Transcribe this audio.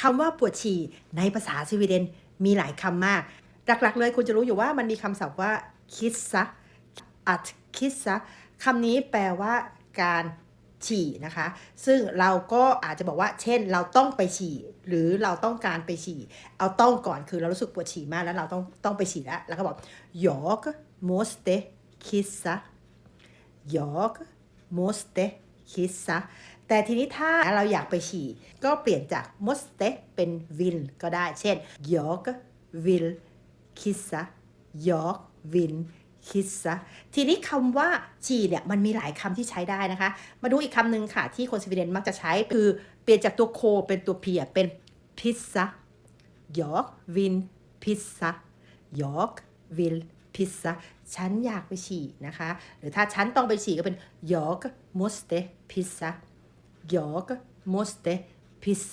คำว่าปวดฉี่ในภาษาสวีเดนมีหลายคำมาก หลักๆ เลยคุณจะรู้อยู่ว่ามันมีคำศัพท์ว่าคิดซะอัดคิดซะคำนี้แปลว่าการฉี่นะคะ ซึ่งเราก็อาจจะบอกว่า เช่น เราต้องไปฉี่ หรือเราต้องการไปฉี่ เอาต้องก่อนคือเรารู้สึกปวดฉี่มากแล้วเราต้องต้องไปฉี่แล้ว แล้วก็บอก jag måste kissa jag måste kissa แต่ทีนี้ถ้าเราอยากไปฉี่ ก็เปลี่ยนจาก måste เป็น vill ก็ได้ เช่น jag vill kissa jag vill kissa ทีนี้คำว่าฉี่เนี่ยมันมีหลายคำที่ใช้ได้นะคะ มาดูอีกคำหนึ่งค่ะ ที่คนสวีเดนมักจะใช้คือเปลี่ยนจากตัวโคเป็นตัวเพียเป็น pissa jag vill พิซซะฉันอยากไปฉี่นะคะ หรือถ้าฉันต้องไปฉี่ก็เป็นยอกมอสเตพิซซะยอกมอสเตพิซซะ